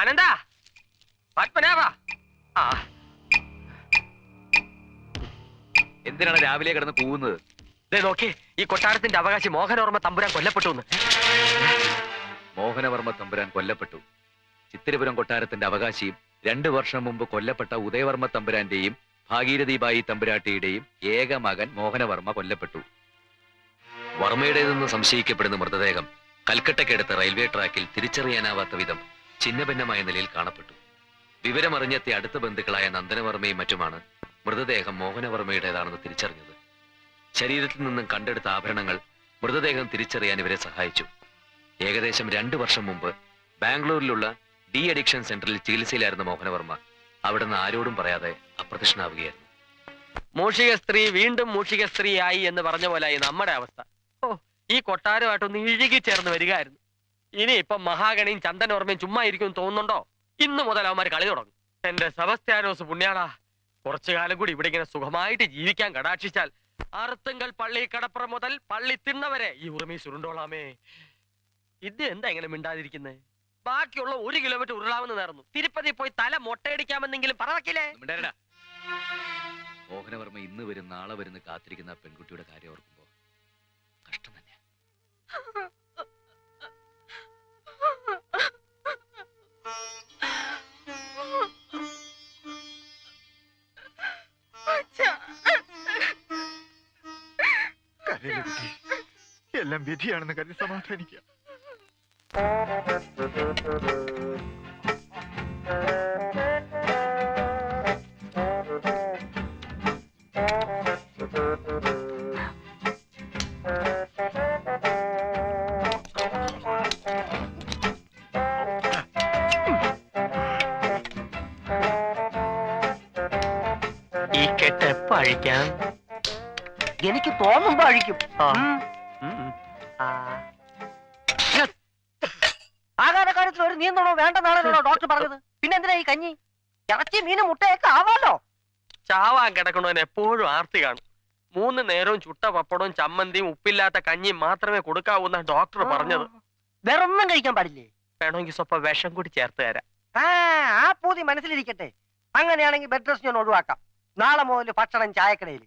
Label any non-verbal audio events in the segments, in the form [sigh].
അനന്ത പത്മനാഭ എന്തിനാണ് രാവിലെ കിടന്ന് കൂവുന്നത്? ദേ നോക്കി ഈ കൊട്ടാരത്തിന്റെ അവകാശി മോഹനവർമ്മ തമ്പുരാൻ കൊല്ലപ്പെട്ടു മോഹനവർമ്മ തമ്പുരാൻ കൊല്ലപ്പെട്ടു. ചിത്തിരപുരം കൊട്ടാരത്തിന്റെ അവകാശിയും രണ്ടു വർഷം മുമ്പ് കൊല്ലപ്പെട്ട ഉദയവർമ്മ തമ്പുരാന്റെയും ഭാഗീരഥിബായി തമ്പുരാട്ടിയുടെയും ഏക മകൻ മോഹനവർമ്മ കൊല്ലപ്പെട്ടു. വർമ്മയുടേതെന്ന് സംശയിക്കപ്പെടുന്ന മൃതദേഹം കൽക്കട്ടയ്ക്കടുത്ത റെയിൽവേ ട്രാക്കിൽ തിരിച്ചറിയാനാവാത്ത വിധം ഛിന്നഭിന്നമായ നിലയിൽ കാണപ്പെട്ടു. വിവരമറിഞ്ഞെത്തിയ അടുത്ത ബന്ധുക്കളായ നന്ദനവർമ്മയും മറ്റുമാണ് മൃതദേഹം മോഹനവർമ്മയുടേതാണെന്ന് തിരിച്ചറിഞ്ഞത്. ശരീരത്തിൽ നിന്നും കണ്ടെടുത്ത ആഭരണങ്ങൾ മൃതദേഹം തിരിച്ചറിയാൻ ഇവരെ സഹായിച്ചു. ഏകദേശം രണ്ടു വർഷം മുമ്പ് ബാംഗ്ലൂരിലുള്ള ഡി അഡിക്ഷൻ സെന്ററിൽ ചികിത്സയിലായിരുന്ന മോഹനവർമ്മ അവിടുന്ന് ആരോടും പറയാതെ അപ്രത്യക്ഷനാവുകയായിരുന്നു മൂഷിക സ്ത്രീ വീണ്ടും മൂഷിക സ്ത്രീയായി എന്ന് പറഞ്ഞ പോലായി നമ്മുടെ അവസ്ഥ. ഓ ഈ കൊട്ടാരമായിട്ടൊന്ന് ഇഴുകി ചേർന്ന് വരികയായിരുന്നു. ഇനി ഇപ്പൊ മഹാഗണിയും ചന്ദൻ ഓർമ്മയും ചുമ്മാ ഇരിക്കും തോന്നുന്നുണ്ടോ? ഇന്ന് മുതൽ അവന്മാർ കളി തുടങ്ങും. എന്റെ സെബസ്ത്യാനോസ് പുണ്യാളാ കുറച്ചു കാലം കൂടി ഇവിടെ ഇങ്ങനെ സുഖമായിട്ട് ജീവിക്കാൻ കടാക്ഷിച്ചാൽ അറുത്തുങ്കൽ പള്ളി കടപ്പുറം മുതൽ പള്ളി തിണ്ണവരെ ഈ ഉറുമി ചുരുണ്ടോളാമേ. ഇത് എന്താ ഇങ്ങനെ മിണ്ടാതിരിക്കുന്നത് ബാക്കിയുള്ള ഒരു കിലോമീറ്റർ ഉരുളാമെന്ന് നേർന്നു. തിരുപ്പതി പോയി തല മൊട്ടയടിക്കാമെന്നെങ്കിലും പറവക്കില്ലേ. മോഹനവർമ്മ ഇന്ന് വരും നാളെ വരുന്ന കാത്തിരിക്കുന്ന ആ പെൺകുട്ടിയുടെ കാര്യം ഓർക്കുമ്പോ കഷ്ടം തന്നെ എല്ലാം വിധിയാണെന്ന് കരുതി സമാധാനിക്കുക ഈ കെട്ട് എപ്പോ അഴിക്കാം? എനിക്ക് തോന്നുമ്പോ അഴിക്കും ആ. ഉം. ആ. ആഹാര കാര്യത്തിൽ ഒരു നീന്തണോ വേണ്ടെന്നാണല്ലോ ഡോക്ടർ പറഞ്ഞത്. പിന്നെന്തിനാ ഈ കഞ്ഞി? ഇറച്ചി മീന് മുട്ടയൊക്കെ ആവാലോ? ചാവാൻ കിടക്കണവൻ എപ്പോഴും ആർത്തി കാണും. മൂന്ന് നേരവും ചുട്ട പപ്പടവും ചമ്മന്തിയും ഉപ്പില്ലാത്ത കഞ്ഞിയും മാത്രമേ കൊടുക്കാവൂന്ന ഡോക്ടർ പറഞ്ഞത്. വേറൊന്നും കഴിക്കാൻ പാടില്ലേ? വേണമെങ്കിൽ സ്വപ്പ വിഷം കൂടി ചേർത്ത് തരാം. ആ ആ പൂതി മനസ്സിലിരിക്കട്ടെ. അങ്ങനെയാണെങ്കിൽ ബെഡ് റെസ്റ്റ് ഞാൻ ഒഴിവാക്കാം. നാളെ മുതൽ ഭക്ഷണം ചായക്കടയിൽ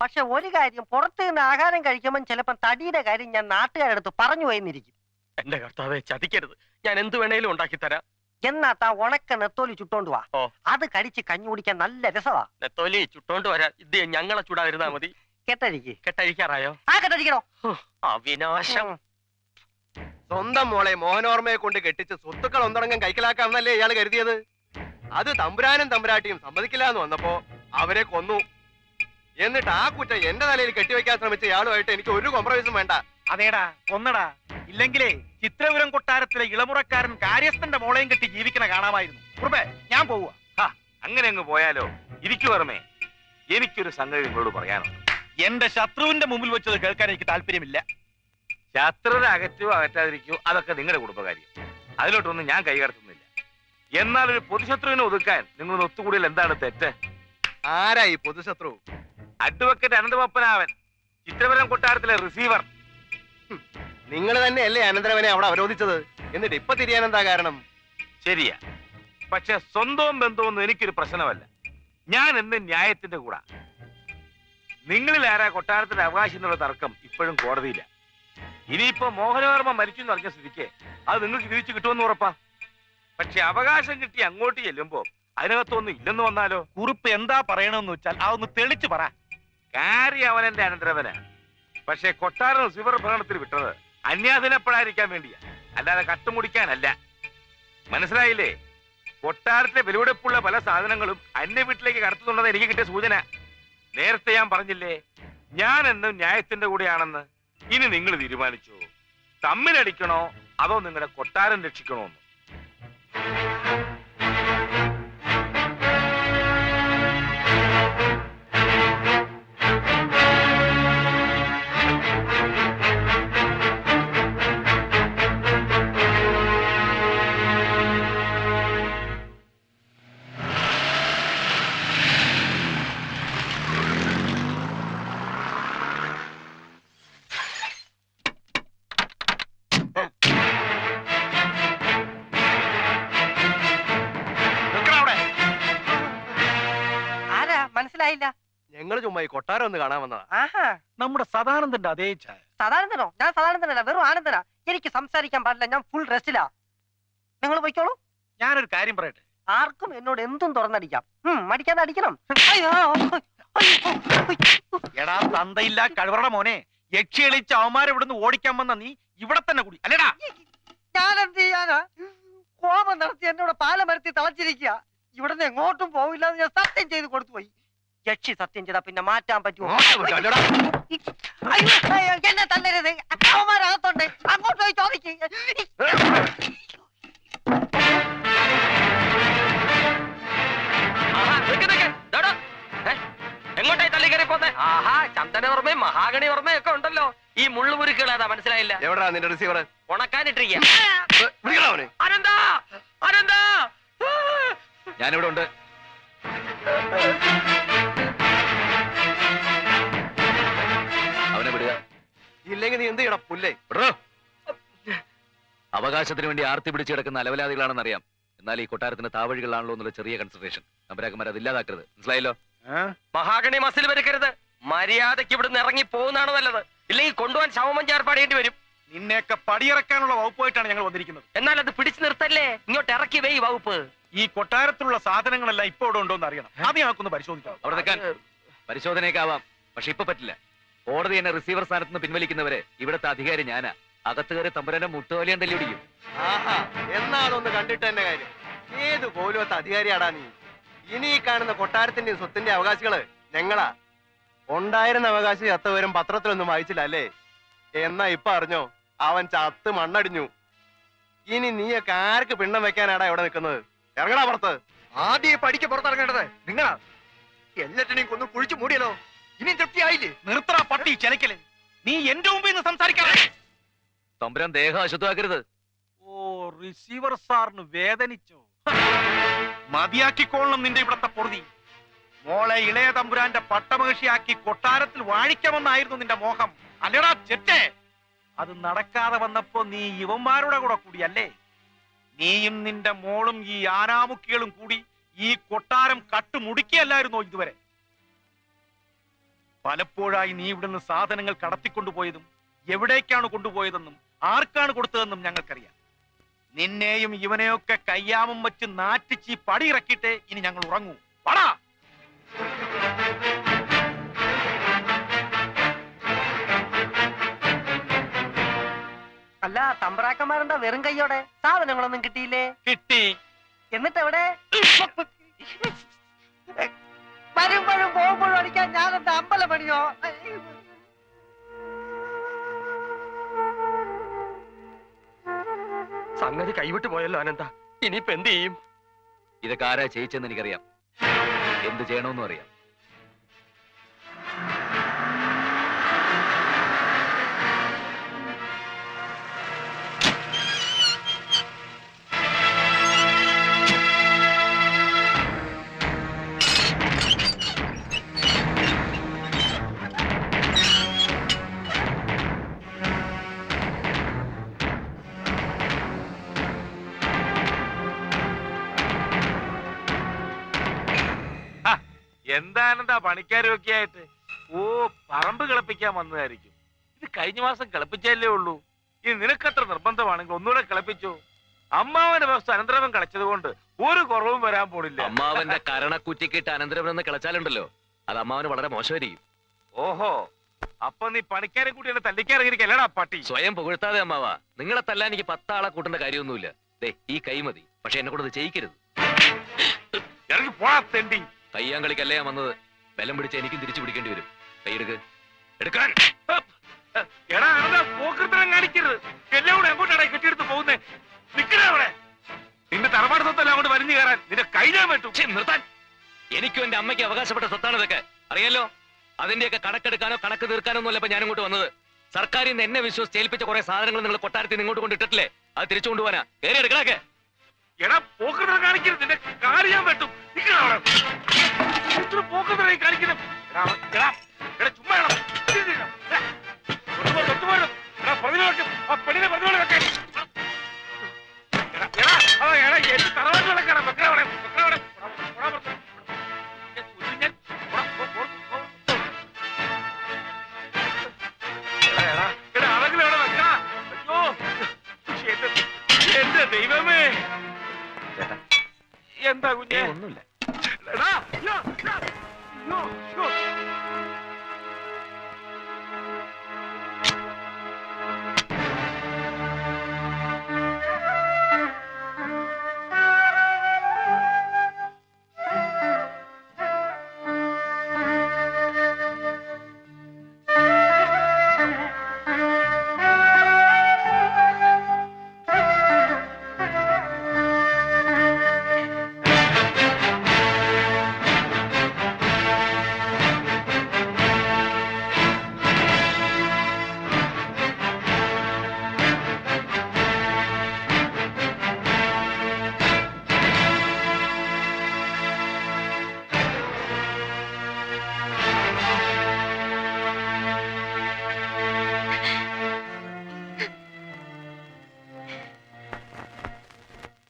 പക്ഷെ ഒരു കാര്യം പുറത്തു നിന്ന് ആഹാരം കഴിക്കുമ്പോൾ ചിലപ്പോൾ തടിയുടെ കാര്യം ഞാൻ നാട്ടുകാരടുത്ത് പറഞ്ഞു പോയെന്നിരിക്കും. എന്റെ കർത്താവെ ചതിക്കരുത്. ഞാൻ എന്ത് വേണേലും ഉണ്ടാക്കി തരാം എന്നാ താ ഉണക്ക നെത്തോലി ചുട്ടോണ്ട് വാ. ഓ. അത് കടിച്ച് കഞ്ഞി കുടിക്കാൻ നല്ല രസവാ. നെത്തോലി ചുട്ടോണ്ട് വരാ. ഇത് ഞങ്ങളെ ചൂടാതിരുന്നാ മതി. കെട്ടഴിക്ക്. കെട്ടഴിക്കാറായോ? ആ കെട്ടഴിക്കണോ? അവിനാശം. സ്വന്തം മോളെ മോഹനോർമ്മയെ കൊണ്ട് കെട്ടിച്ച് സ്വത്തുക്കൾ ഒന്നടങ്കം കൈക്കലാക്കാമെന്നല്ലേ ഇയാൾ കരുതിയത്? അത് തമ്പുരാനും തമ്പുരാട്ടിയും സമ്മതിക്കില്ല എന്ന് വന്നപ്പോ അവരെ കൊന്നു. എന്നിട്ട് ആ കുറ്റം എന്റെ തലയിൽ കെട്ടിവെക്കാൻ ശ്രമിച്ച ഇയാളുമായിട്ട് എനിക്ക് ഒരു കോംപ്രമൈസും വേണ്ട. അതേടാ കൊന്നടാ. ഇല്ലെങ്കിലേ ചിത്രപുരം കൊട്ടാരത്തിലെ ഇളമുറക്കാരൻ കാര്യസ്ഥന്റെ മോളെയും കെട്ടി ജീവിക്കണ കാണാമായിരുന്നു. കുറുബേ ഞാൻ പോവുക അങ്ങനെ അങ്ങ് പോയാലോ? ഇരിക്കു പറമേ എനിക്കൊരു സംഗതി നിങ്ങളോട് പറയാനുണ്ട്. എന്റെ ശത്രുവിന്റെ മുമ്പിൽ വെച്ചത് കേൾക്കാൻ എനിക്ക് താല്പര്യമില്ല. ശത്രുത അകറ്റോ അകറ്റാതിരിക്കോ അതൊക്കെ നിങ്ങളുടെ കുടുംബകാര്യം. അതിലോട്ടൊന്നും ഞാൻ കൈകടത്തുന്നില്ല എന്നാൽ ഒരു പൊതുശത്രുവിനെ ഒതുക്കാൻ നിങ്ങൾ ഒത്തുകൂടിയാൽ എന്താണ് തെറ്റ്? ആരായി ഈ പൊതുശത്രു? അഡ്വക്കേറ്റ് അനന്തപപ്പനാവൻ. ചിത്രപുരം കൊട്ടാരത്തിലെ റിസീവർ നിങ്ങൾ തന്നെയല്ലേ അനന്തരവനെ അവിടെ അവരോധിച്ചത്? എന്നിട്ട് ഇപ്പൊ തിരിയാൻ എന്താ കാരണം? ശരിയാ. പക്ഷെ സ്വന്തവും ബന്ധവും എനിക്കൊരു പ്രശ്നമല്ല. ഞാൻ എന്ന് ന്യായത്തിന്റെ കൂടെ. നിങ്ങളിൽ ആരാ കൊട്ടാരത്തിന്റെ അവകാശം എന്നുള്ള തർക്കം ഇപ്പോഴും കോടതിയില്ല. ഇനിയിപ്പോ മോഹനവർമ്മ മരിച്ചു എന്ന് പറഞ്ഞ സ്ഥിതിക്ക് അത് നിങ്ങൾക്ക് തിരിച്ചു കിട്ടുമെന്ന് ഉറപ്പാ. പക്ഷെ അവകാശം കിട്ടി അങ്ങോട്ട് ചെല്ലുമ്പോ അതിനകത്തൊന്നും ഇല്ലെന്ന് വന്നാലോ? കുറിപ്പ് എന്താ പറയണമെന്ന് വെച്ചാൽ അതൊന്ന് തെളിച്ചു പറ. കാര്യം അവൻ എന്റെ അനന്തരവനാ പക്ഷെ കൊട്ടാരം സിവർ ഭരണത്തിൽ വിട്ടത് അന്യാധീനപ്പെടാതിരിക്കാൻ വേണ്ടിയാ. അല്ലാതെ കട്ടുമുടിക്കാനല്ല. മനസ്സിലായില്ലേ? കൊട്ടാരത്തിലെ വിലവെടുപ്പുള്ള പല സാധനങ്ങളും അന്യ വീട്ടിലേക്ക് കടത്തുന്നുണ്ടെന്ന് എനിക്ക് കിട്ടിയ സൂചന. നേരത്തെ ഞാൻ പറഞ്ഞില്ലേ? ഞാൻ എന്നും ന്യായത്തിന്റെ കൂടെയാണെന്ന്. ഇനി നിങ്ങൾ തീരുമാനിച്ചു? തമ്മിലടിക്കണോ? അതോ നിങ്ങളുടെ കൊട്ടാരം രക്ഷിക്കണോ ഈ കൊട്ടാരം ഒന്ന് കാണാൻ വന്നതാ ആഹാ നമ്മുടെ സദാനന്ദന്റെ അതേ ചായ സദാനന്ദനോ ഞാൻ സദാനന്ദനല്ല വെറും ആനന്ദനാ എനിക്ക് സംസാരിക്കാൻ പാടില്ല ഞാൻ ഫുൾ റെസ്റ്റിലാ നിങ്ങൾ പോയിക്കോളൂ ഞാനൊരു കാര്യം പറയട്ടെ ആർക്കും എന്നോട് എന്തും തുറന്നടിക്കാം ഉം, മടിക്കാതെ അടിക്കണം അയ്യോ അയ്യോ, എടാ തന്തയില്ല കഴിവറട മോനെ യക്ഷി എളിച്ച് അവന്മാരെ ഇവിടുന്ന് ഓടിക്കാൻ വന്ന നീ ഇവിടെ തന്നെ കൂടി അല്ലേടാ ഞാൻ എന്ത് ചെയ്യാനാ കോപം നടത്തി എന്നോട് പാലമരത്തി തളച്ചിരിക്കുക ഇവിടുന്ന് എങ്ങോട്ടും പോവില്ല എന്ന് ഞാൻ സത്യം ചെയ്ത് കൊടുത്തു പോയി യക്ഷി സത്യം ചെയ്താ പിന്നെ മാറ്റാൻ പറ്റുമോ? എന്നെ തല്ലരുത്. അവന്മാരകത്തുണ്ട് അങ്ങോട്ട് പോയി ചോദിക്ക്. എങ്ങോട്ടായി തള്ളി കയറി പോന്നെ? ആഹാ മഹാഗണി ഓർമ്മയും ഒക്കെ ഉണ്ടല്ലോ. ഈ മുള്ളുമുരുക്കുകൾ അതാ മനസ്സിലായില്ല? എവിടാ നിന്റെ റിസീവർ ഉണക്കാനിട്ടിരിക്കുക അനന്താ അനന്താ. ഞാനിവിടെ ഉണ്ട്. ഇല്ലെങ്കിൽ നീ എന്ത് ചെയ്യണം? പുല്ലേ? അവകാശത്തിന് വേണ്ടി ആർത്തി പിടിച്ചു കിടക്കുന്ന അലവലാദികളാണെന്നറിയാം. എന്നാൽ ഈ കൊട്ടാരത്തിന് താവഴികളാണല്ലോ എന്നുള്ള ചെറിയ കൺസിഡറേഷൻ നമ്പരാക്കന്മാർ അത് ഇല്ലാതാക്കരുത്. മനസ്സിലായല്ലോ? മഹാഗണി മസിൽ വരുക്കരുത്. മര്യാദയ്ക്ക് ഇവിടുന്ന് ഇറങ്ങി പോകുന്നതാണ് നല്ലത്. ഇല്ലെങ്കിൽ കൊണ്ടുപോകാൻ ശവമം ചേർപ്പാടേണ്ടി വരും. നിന്നെയൊക്കെ പടിയിറക്കാനുള്ള വകുപ്പായിട്ടാണ് ഞങ്ങൾ വന്നിരിക്കുന്നത്. എന്നാൽ അത് പിടിച്ചു നിർത്തല്ലേ? ഇങ്ങോട്ട് ഇറക്കി വേ ഈ വകുപ്പ്. ഈ കൊട്ടാരത്തിലുള്ള സാധനങ്ങളെല്ലാം ഇപ്പൊ ഇവിടെ ഉണ്ടോ എന്ന് അറിയണം അത് ഞങ്ങൾക്കൊന്ന് പരിശോധിക്കാം അവിടെ നിൽക്കാൻ പരിശോധനയൊക്കെ ആവാം. പക്ഷെ ഇപ്പൊ പറ്റില്ല. കോടതി എന്നെ റിസീവർ സ്ഥാനത്ത് നിന്ന് പിൻവലിക്കുന്നവരെ ഇവിടുത്തെ അധികാരി ഞാനാ. അകത്ത് കയറി തമ്പുരാന്റെ മുട്ടുവലിയും തല്ലി പിടിക്കും ആഹാ എന്നാ കണ്ടിട്ട് എന്റെ കാര്യം? ഏത് പോലുമത്തെ അധികാരിയാടാ നീ? ഇനി ഈ കാണുന്ന കൊട്ടാരത്തിന്റെയും സ്വത്തിന്റെ അവകാശികൾ ഞങ്ങളാ. ഉണ്ടായിരുന്ന അവകാശി ചത്തവരും പത്രത്തിലൊന്നും വായിച്ചില്ല അല്ലേ? എന്നാ ഇപ്പൊ അറിഞ്ഞോ? അവൻ ചത്ത് മണ്ണടിഞ്ഞു. ഇനി നീയൊക്കെ ആർക്ക് പിണ്ണം വെക്കാനാടാ ഇവിടെ നിൽക്കുന്നത്? ഇറങ്ങടാ പുറത്ത്. ആദ്യം പഠിക്ക് പുറത്തിറങ്ങേണ്ടത് നിങ്ങളാ. എല്ലാറ്റിനെയും കൊന്നു കുഴിച്ചു മൂടിയല്ലോ. ഇനിയും തൃപ്തിയായില്ലേ? നിർത്തറ പട്ടി ചെലക്കൽ നീ എന്റെ മുമ്പിൽ നിന്ന് സംസാരിക്കാതെ. തമ്പുരാൻ ദേഹം അശുദ്ധമാക്കരുത്. ഓ റിസീവർ സാറിന് വേദനിച്ചോ. മതിയാക്കിക്കോളണം നിന്റെ ഇവിടത്തെ പൊറുതി. മോളെ ഇളയ തമ്പുരാന്റെ പട്ടമഹിഷിയാക്കി കൊട്ടാരത്തിൽ വാഴിക്കാമെന്നായിരുന്നു നിന്റെ മോഹം. അല്ലടാ ചെറ്റേ. അത് നടക്കാതെ വന്നപ്പോ നീ യുവന്മാരുടെ കൂടെ കൂടിയല്ലേ? നീയും നിന്റെ മോളും ഈ ആനാമുക്കികളും കൂടി ഈ കൊട്ടാരം കട്ടുമുടുക്കിയല്ലായിരുന്നോ ഇതുവരെ? പലപ്പോഴായി നീ ഇവിടുന്ന് സാധനങ്ങൾ കടത്തിക്കൊണ്ടുപോയതും എവിടേക്കാണ് കൊണ്ടുപോയതെന്നും ആർക്കാണ് കൊടുത്തതെന്നും ഞങ്ങൾക്കറിയാം. നിന്നെയും ഇവനെയൊക്കെ കയ്യാമം വെച്ച് നാറ്റിച്ച് ഈ പടി ഇറക്കിയിട്ടേ ഇനി ഞങ്ങൾ ഉറങ്ങൂ. വാടാ! അല്ല തമ്പ്രാക്കന്മാരെന്താ വെറും കൈയോടെ സാധനങ്ങളൊന്നും കിട്ടിയില്ലേ? കിട്ടി. എന്നിട്ട് എവിടെ [laughs] വരുമ്പോഴും പോകുമ്പോഴും അടിക്കാൻ ഞാനെന്താ അമ്പലം പണിയോ? സംഗതി കൈവിട്ട് പോയല്ലോ അനന്ത. ഇനിയിപ്പോ എന്ത് ചെയ്യും? ഇതൊക്കെ ആരാ ചെയ്യിച്ചെന്ന് എനിക്കറിയാം. എന്ത് ചെയ്യണമെന്നും അറിയാം. എന്താണെന്താ പണിക്കാരൊക്കെ ആയിട്ട് ഓ പറമ്പ് കിളപ്പിക്കാൻ വന്നതായിരിക്കും. ഇത് കഴിഞ്ഞ മാസം കിളപ്പിച്ചല്ലേ ഉള്ളൂ. ഇനി നിനക്കത്ര നിർബന്ധമാണെങ്കിൽ ഒന്നുകൂടെ കിളപ്പിച്ചു. അമ്മാവന്റെ വ്യവസ്ഥ അനന്തരവൻ കളിച്ചത് കൊണ്ട് ഒരു കുറവും വരാൻ പോണില്ല. അമ്മാവന്റെ കരണക്കുറ്റിക്കിട്ട് അനന്തരവൻ എന്ന് കളിച്ചാലുണ്ടല്ലോ. അത് അമ്മാവന് വളരെ മോശമായിരിക്കും. ഓഹോ അപ്പൊ നീ പണിക്കാരെ കൂട്ടി എന്നെ തല്ലിക്കാറിയിരിക്കല്ലടാ പട്ടി? സ്വയം പുകഴ്ത്താതെ അമ്മാവ. നിങ്ങളെ തല്ലാൻ എനിക്ക് പത്താളെ കൂട്ടേണ്ട കാര്യമൊന്നുമില്ല. ദേ ഈ കൈ മതി. പക്ഷെ എന്നെ കൂടെ ചെയ്യിക്കരുത്. ഇറങ്ങി പോടാ തെണ്ടി. കയ്യാൻ കളിക്കല്ലേ ഞാൻ വന്നത്? ബലം പിടിച്ച് എനിക്കും തിരിച്ചു പിടിക്കേണ്ടി വരും. കൈയെടുക്ക് എടുക്കാൻ. എടാ അനന്ത പോക്കൃത്തരം കാണിക്കരുത്. എല്ലാം കൂടെ എങ്ങോട്ടാണ് കെട്ടിയെടുത്ത് പോകുന്നേ? നിക്കണേ അവിടെ. നിന്റെ തറവാട് സ്വത്തെല്ലാം അങ്ങോട്ട് വലിഞ്ഞു കയറാൻ നിന്റെ കൈ ഞാൻ പറ്റും ഛെ, നിർത്താൻ. എനിക്കും എന്റെ അമ്മയ്ക്ക് അവകാശപ്പെട്ട സ്വത്താണ് ഇതൊക്കെ. അറിയാലോ? അതിന്റെയൊക്കെ കണക്കെടുക്കാനോ കണക്ക് തീർക്കാനോ ഒന്നുമല്ല ഞാൻ ഇങ്ങോട്ട് വന്നത്. സർക്കാരിൽ നിന്ന് എന്നെ വിശ്വസിച്ച് ഏൽപ്പിച്ച കുറെ സാധനങ്ങൾ നിങ്ങൾ കൊട്ടാരത്തിൽ നിങ്ങോട്ട് ഇങ്ങോട്ട് കൊണ്ടിട്ടിട്ടില്ലേ? അത് തിരിച്ചു കൊണ്ടുപോകാനാ കയറി എടുക്കണൊക്കെ. എടാ പോക്കൃത്തരം കാണിക്കരുത്. നിന്റെ കാൽ ഞാൻ വെട്ടും ഇത്ര പോക്കൃത്തരം കാണിക്കുന്നു എടാ, എടാ, ചുമ്മാ എടാ, വെക്കും. ആ പെണ്ണിനെ പ്രതിമ വെക്കാൻ.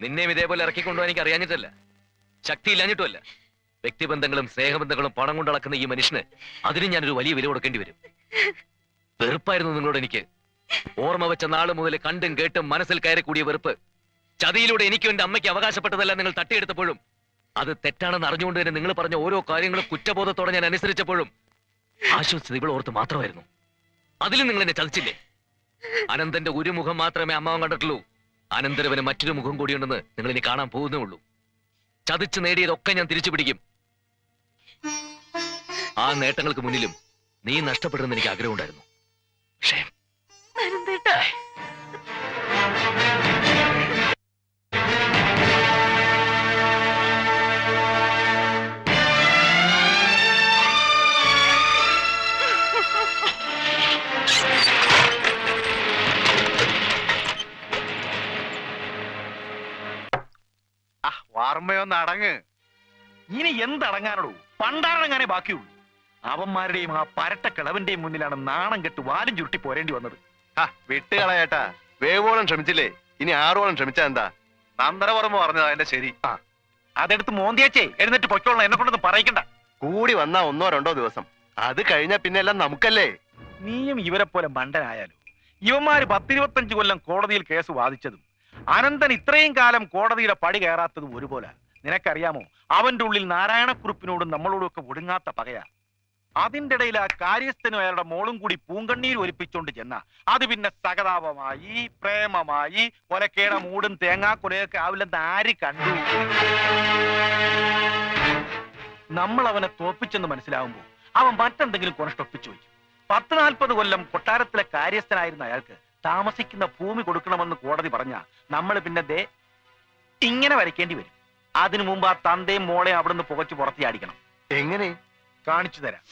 നിന്നെയും ഇതേപോലെ ഇറക്കിക്കൊണ്ടുപോകാൻ എനിക്ക് അറിയാഞ്ഞിട്ടല്ല. ശക്തി ഇല്ലാഞ്ഞിട്ടുമല്ല വ്യക്തിബന്ധങ്ങളും സ്നേഹബന്ധങ്ങളും പണം കൊണ്ട് അളക്കുന്ന ഈ മനുഷ്യന് അതിന് ഞാനൊരു വലിയ വില കൊടുക്കേണ്ടി വരും. വെറുപ്പായിരുന്നു നിങ്ങളോട് എനിക്ക്. ഓർമ്മ വെച്ച നാൾ മുതൽ കണ്ടും കേട്ടും മനസ്സിൽ കയറി കൂടിയ വെറുപ്പ്. ചതിയിലൂടെ എനിക്കും എന്റെ അമ്മയ്ക്ക് അവകാശപ്പെട്ടതല്ല നിങ്ങൾ തട്ടിയെടുത്തപ്പോഴും അത് തെറ്റാണെന്ന് അറിഞ്ഞുകൊണ്ട് തന്നെ നിങ്ങൾ പറഞ്ഞ ഓരോ കാര്യങ്ങളും കുറ്റബോധത്തോടെ ഞാൻ അനുസരിച്ചപ്പോഴും ആശ്വസിച്ചത് ഇവൾ ഓർത്ത് മാത്രമായിരുന്നു. അതിലും നിങ്ങൾ എന്നെ ചതിച്ചില്ലേ? അനന്തന്റെ ഒരു മുഖം മാത്രമേ അമ്മാവൻ കണ്ടിട്ടുള്ളൂ. അനന്തരവന് മറ്റൊരു മുഖം കൂടിയുണ്ടെന്ന് നിങ്ങൾ ഇനി കാണാൻ പോകുന്നേ ഉള്ളൂ. ചതിച്ച് നേടിയതൊക്കെ ഞാൻ തിരിച്ചു പിടിക്കും. ആ നേട്ടങ്ങൾക്ക് മുന്നിലും നീ നഷ്ടപ്പെടുമെന്ന് എനിക്ക് ആഗ്രഹമുണ്ടായിരുന്നു. പക്ഷേ ആ വാർമ്മയൊന്ന് അടങ്ങ് ഇനി എന്തടങ്ങാനുള്ളൂ പണ്ടാറടങ്ങാനേ ബാക്കിയുള്ളൂ. അവന്മാരുടെയും ആ പരട്ട കിളവന്റെയും മുന്നിലാണ് നാണം കെട്ട് വാലും ചുരുട്ടി പോരേണ്ടി വന്നത്. വിട്ടുകളയേട്ടാ വേവോളം ശ്രമിച്ചില്ലേ ഇനി ആറോളം ശ്രമിച്ചാ എന്താ? നന്ദനവർമ്മ പറഞ്ഞതാ അതിന്റെ ശരി. ആ അതെടുത്ത് മോന്തിയച്ചേ എഴുന്നേറ്റ് പൊയ്ക്കോളണം എന്നെ കൊണ്ടൊന്നും പറയിക്കണ്ട. കൂടി വന്നാ ഒന്നോ രണ്ടോ ദിവസം. അത് കഴിഞ്ഞാ പിന്നെ എല്ലാം നമുക്കല്ലേ? നീയും ഇവരെ പോലെ മണ്ടനായാലും ഇവന്മാര് പത്തിരുപത്തഞ്ച് കൊല്ലം കോടതിയിൽ കേസ് വാദിച്ചതും അനന്തൻ ഇത്രയും കാലം കോടതിയുടെ പടി കയറാത്തത് ഒരുപോലെ. നിനക്കറിയാമോ? അവന്റെ ഉള്ളിൽ നാരായണക്കുറിപ്പിനോടും നമ്മളോടും ഒക്കെ ഒടുങ്ങാത്ത പകയാ. അതിന്റെ ഇടയിൽ ആ കാര്യസ്ഥനും അയാളുടെ മോളും കൂടി പൂങ്കണ്ണീർ ഒലിപ്പിച്ചോണ്ട് ചെന്ന. അത് പിന്നെ സഹതാപമായി പ്രേമമായി കൊലക്കേട മൂടും തേങ്ങാ കൊലയൊക്കെ ആവില്ലെന്ന് ആര് കണ്ടു? നമ്മൾ അവനെ തോപ്പിച്ചെന്ന് മനസ്സിലാവുമ്പോൾ അവൻ മറ്റെന്തെങ്കിലും കുറച്ചൊപ്പിച്ചു വയ്ക്കും പത്ത് നാൽപ്പത് കൊല്ലം കൊട്ടാരത്തിലെ കാര്യസ്ഥനായിരുന്ന അയാൾക്ക് താമസിക്കുന്ന ഭൂമി കൊടുക്കണമെന്ന് കോടതി പറഞ്ഞ നമ്മൾ പിന്നെ ദേ ഇങ്ങനെ വരയ്ക്കേണ്ടി വരും. അതിനു മുമ്പ് ആ തന്തയും മോളെയും അവിടുന്ന് പുകച്ചു പുറത്തിയാടിക്കണം. എങ്ങനെ? കാണിച്ചു തരാം.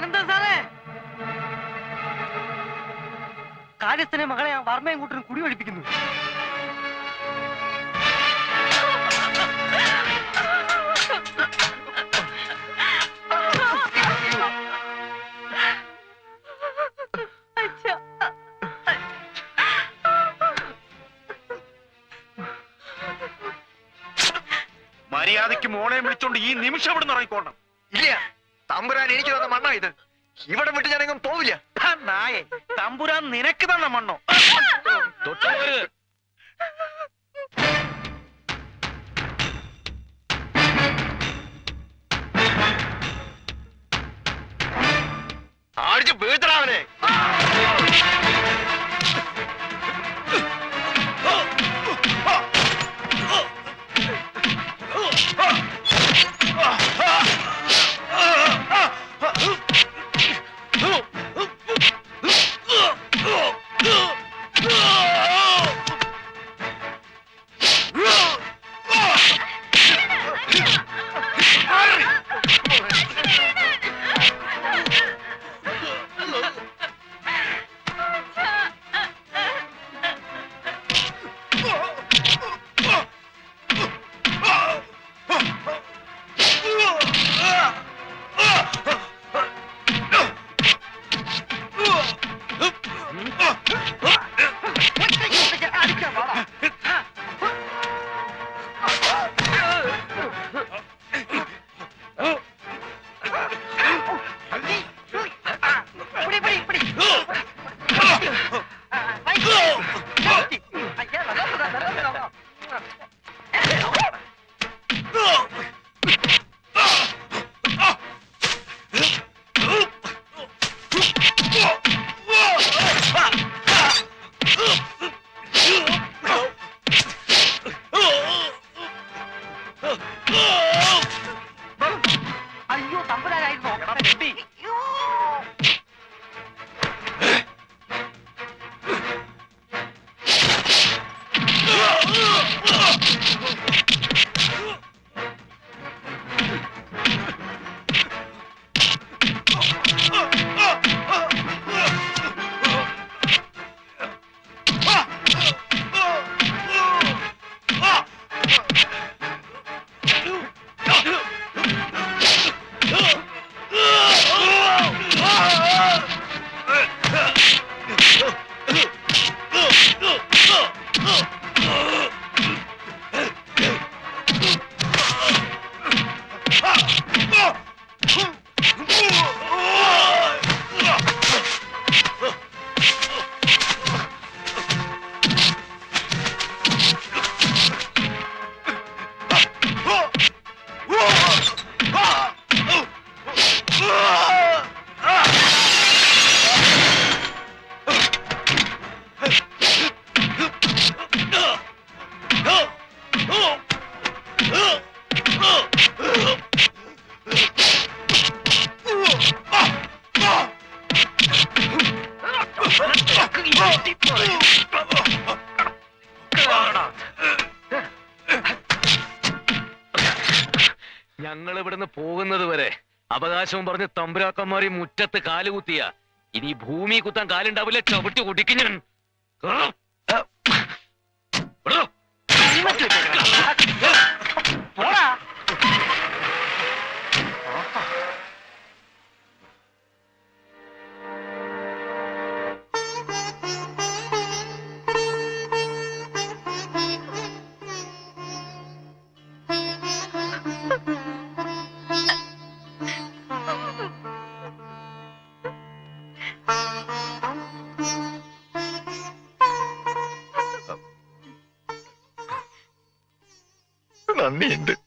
അനന്ത സാറേ. കാര്യസ്ഥനെ മകളെ ആ വർമ്മയും കൂട്ടരും കുടി ഒഴിപ്പിക്കുന്നു. മര്യാദയ്ക്ക് മോളെ വിളിച്ചോണ്ട് ഈ നിമിഷം ഇവിടെ ഇറങ്ങിക്കോണം. ഇല്ല തമ്പുരാൻ എനിക്ക് തന്ന മണ്ണാ ഇത് ഇവിടെ വിട്ട് ഞാനെങ്ങും പോവില്ല ആ നായെ തമ്പുരാൻ നിനക്ക് തന്ന മണ്ണോ. ഞങ്ങൾ ഇവിടുന്ന് പോകുന്നത് വരെ അവകാശവും പറഞ്ഞ് തമ്പുരാക്കന്മാരി മുറ്റത്ത് കാലുകുത്തിയ ഇനി ഭൂമി കുത്താൻ കാലുണ്ടാവില്ല ചവിട്ടി കുടിക്കും ഞാൻ mean